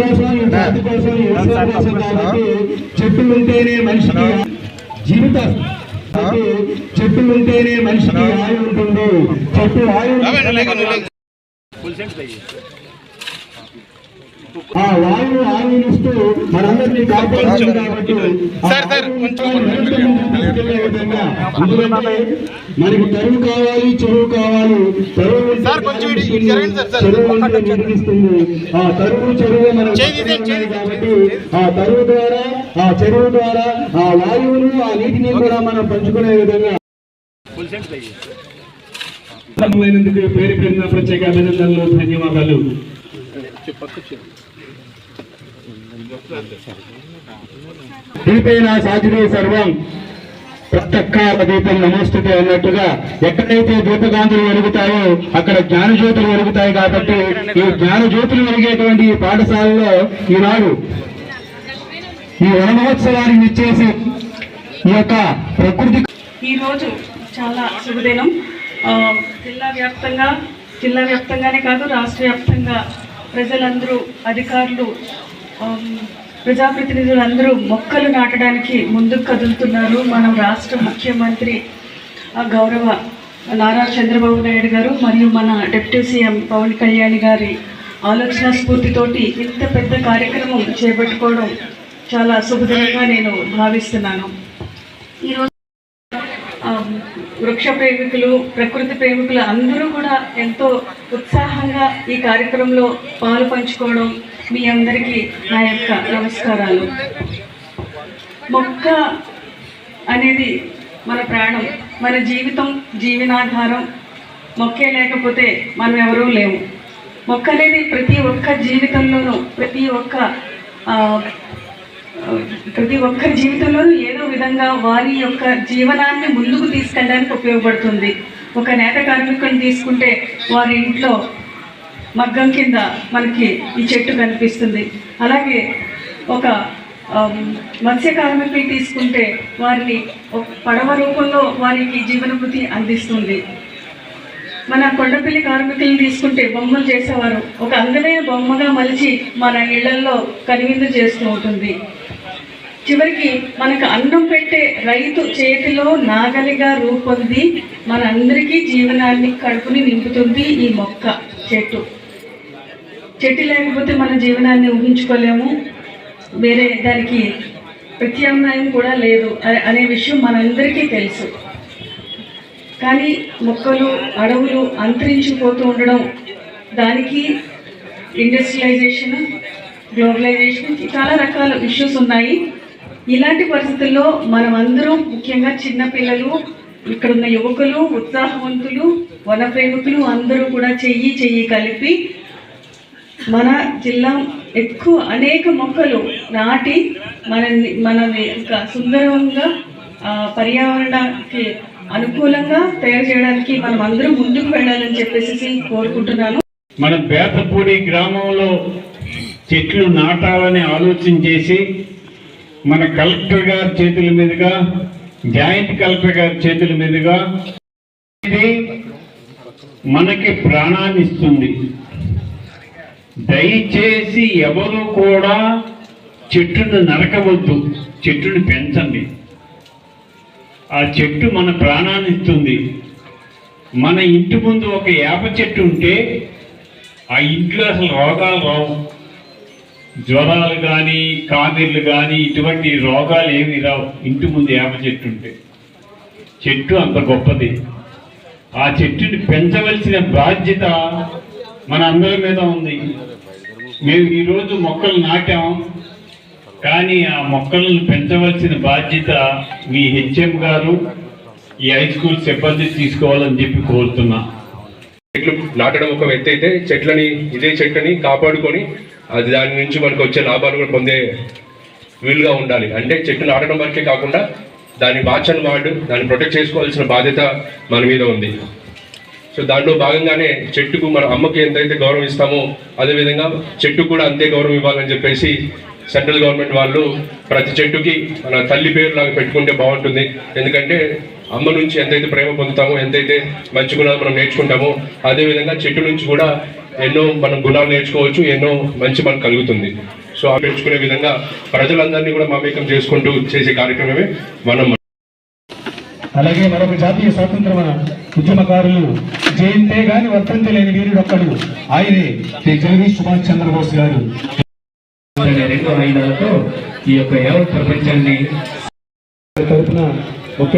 కోసం ఈ జాతి కోసం ఈ వ్యవసాయం కోసం కాబట్టి చెట్టు ఉంటేనే మనిషికి జీవిత ఉంటేనే మనిషికి ఆయువు ఉంటుంది. చెట్టు ఆయువు ఆ వాయువు మనందరినీ కాపాడుతుంది కాబట్టి మనకి తరువు కావాలి చెరువు కావాలి. తరువు ఆ తరువు చెరువు మనం కాబట్టి ఆ తరువు ద్వారా ఆ చెరువు ద్వారా ఆ వాయువును ఆ నీటిని కూడా మనం పంచుకునే విధంగా పేరు పేరున ప్రత్యేక అభినందనలు ధన్యవాదాలు. దీపేన సాధుడే సర్వం ప్రత్యక్షార దీపం నమోస్తుతే అన్నట్టుగా ఎక్కడైతే దీపకాంతులు వెలుగుతాయో అక్కడ జ్ఞానజ్యోతులు వెలుగుతాయి కాబట్టి ఈ జ్ఞానజ్యోతులు వెలిగేటువంటి ఈ పాఠశాలలో ఈనాడు ఈ వన మహోత్సవాన్ని ఇచ్చేసి ఈ యొక్క ప్రకృతి ఈరోజు చాలా శుభదినం. ఆ, జిల్లా వ్యాప్తంగా జిల్లా వ్యాప్తంగానే కాదు రాష్ట్ర వ్యాప్తంగా ప్రజలందరూ అధికారులు ప్రజాప్రతినిధులు అందరూ మొక్కలు నాటడానికి ముందుకు కదులుతున్నారు. మనం రాష్ట్ర ముఖ్యమంత్రి ఆ, గౌరవ నారా చంద్రబాబు నాయుడు గారు మరియు మన డిప్యూటీ సీఎం పవన్ కళ్యాణ్ గారి ఆలోచన స్ఫూర్తితోటి ఇంత పెద్ద కార్యక్రమం చేపట్టుకోవడం చాలా శుభదినంగా నేను భావిస్తున్నాను. ఈరోజు వృక్ష ప్రేమికులు ప్రకృతి ప్రేమికులు అందరూ కూడా ఎంతో ఉత్సాహంగా ఈ కార్యక్రమంలో పాలు పంచుకోవడం మీ అందరికీ నా యొక్క నమస్కారాలు. మొక్క అనేది మన ప్రాణం మన జీవితం జీవనాధారం. మొక్కే లేకపోతే మనం ఎవరూ లేము. మొక్క అనేది ప్రతి ఒక్క జీవితంలోనూ ప్రతి ఒక్క ప్రతి ఒక్కరి జీవితంలోనూ ఏదో విధంగా వారి యొక్క జీవనాన్ని ముందుకు తీసుకెళ్ళడానికి ఉపయోగపడుతుంది. ఒక నేత కార్మికుని తీసుకుంటే వారి ఇంట్లో మగ్గం కింద మనకి ఈ చెట్టు కనిపిస్తుంది. అలాగే ఒక ఆమ్, మత్స్య తీసుకుంటే వారిని పడవ రూపంలో వారికి జీవనభృతి అందిస్తుంది. మన కొండపల్లి కార్మికులను తీసుకుంటే బొమ్మలు చేసేవారు. ఒక అందమైన బొమ్మగా మలిచి మన ఇళ్ళలో కనువిందు చేస్తూ ఉంటుంది. చివరికి మనకు అన్నం పెట్టే రైతు చేతిలో నాగలిగా రూపొంది మనందరికీ జీవనాన్ని కడుపుని నింపుతుంది ఈ మొక్క చెట్టు. చెట్టు లేకపోతే మన జీవనాన్ని ఊహించుకోలేము. వేరే దానికి ప్రత్యామ్నాయం కూడా లేదు అనే- అనే విషయం మనందరికీ తెలుసు. కానీ మొక్కలు అడవులు అంతరించిపోతూ ఉండడం దానికి ఇండస్ట్రియలైజేషన్ గ్లోబలైజేషన్ చాలా రకాల ఇష్యూస్ ఉన్నాయి. ఇలాంటి పరిస్థితుల్లో మనం ముఖ్యంగా చిన్నపిల్లలు ఇక్కడ ఉన్న యువకులు ఉత్సాహవంతులు వన ప్రేమికులు అందరూ కూడా చెయ్యి చెయ్యి కలిపి మన జిల్లా ఎక్కువ అనేక మొక్కలు నాటి మన మన సుందరంగా పర్యావరణానికి అనుకూలంగా తయారు చేయడానికి మనం అందరూ ముందుకు వెళ్ళాలని చెప్పేసి కోరుకుంటున్నాను. మన బేతపూడి గ్రామంలో చెట్లు నాటాలని ఆలోచన చేసి మన కలెక్టర్ గారి చేతుల మీదుగా జాయింట్ కలెక్టర్ గారి చేతుల మీదుగా ఇది మనకి ప్రాణాన్ని ఇస్తుంది. దయచేసి ఎవరు కూడా చెట్టును నరకవద్దు. చెట్టును పెంచండి. ఆ చెట్టు మన ప్రాణాన్ని ఇస్తుంది. మన ఇంటి ముందు ఒక వేప చెట్టు ఉంటే ఆ ఇంట్లో అసలు రోగాలు రావు. జ్వరాలు కానీ కామెర్లు కానీ ఇటువంటి రోగాలు ఏమి రావు. ఇంటి ముందు వేప చెట్టు ఉంటే. చెట్టు అంత గొప్పది. ఆ చెట్టుని పెంచవలసిన బాధ్యత మన అందరి మీద ఉంది. మేము ఈరోజు మొక్కలు నాటాం. కానీ ఆ మొక్కలను పెంచవలసిన బాధ్యత మీ హెచ్ఎం గారు ఈ హై స్కూల్ సిబ్బంది తీసుకోవాలని చెప్పి కోరుతున్నా. చెట్లు నాటడం ఒక వ్యక్తి అయితే చెట్లని ఇదే చెట్లని కాపాడుకొని అది దాని నుంచి మనకు వచ్చే లాభాలు కూడా పొందే వీలుగా ఉండాలి. అంటే చెట్టు నాటడం వరకే కాకుండా దాని బాచన్ వాడు దాన్ని ప్రొటెక్ట్ చేసుకోవాల్సిన బాధ్యత మన మీద ఉంది. సో దాంట్లో భాగంగానే చెట్టుకు మన అమ్మకి ఎంతైతే గౌరవం ఇస్తామో అదేవిధంగా చెట్టుకు కూడా అంతే గౌరవం ఇవ్వాలని చెప్పేసి సెంట్రల్ గవర్నమెంట్ వాళ్ళు ప్రతి చెట్టుకి మన తల్లి పేరు లాగా పెట్టుకుంటే బాగుంటుంది. ఎందుకంటే అమ్మ నుంచి ఎంతైతే ప్రేమ పొందుతామో ఎంతైతే మంచి గుణాలు మనం నేర్చుకుంటామో అదేవిధంగా చెట్టు నుంచి కూడా ఎన్నో మనం గుణాలు నేర్చుకోవచ్చు ఎన్నో మంచి మనకు కలుగుతుంది. సో ఆ పెంచుకునే విధంగా ప్రజలందరినీ కూడా మమేకం చేసుకుంటూ చేసే కార్యక్రమమే మనం అలాగే మరొక జాతీయ స్వాతంత్ర ఉద్యమకారులు జయంతే గాని వర్తంతి లేని వీరుడొక్కడు. ఆయనే శ్రీ జగదీష్ సుభాష్ చంద్రబోస్ గారు. రెండు ఆయుధాలతో ఈ యొక్క యావత్ ప్రపంచాన్ని తరఫున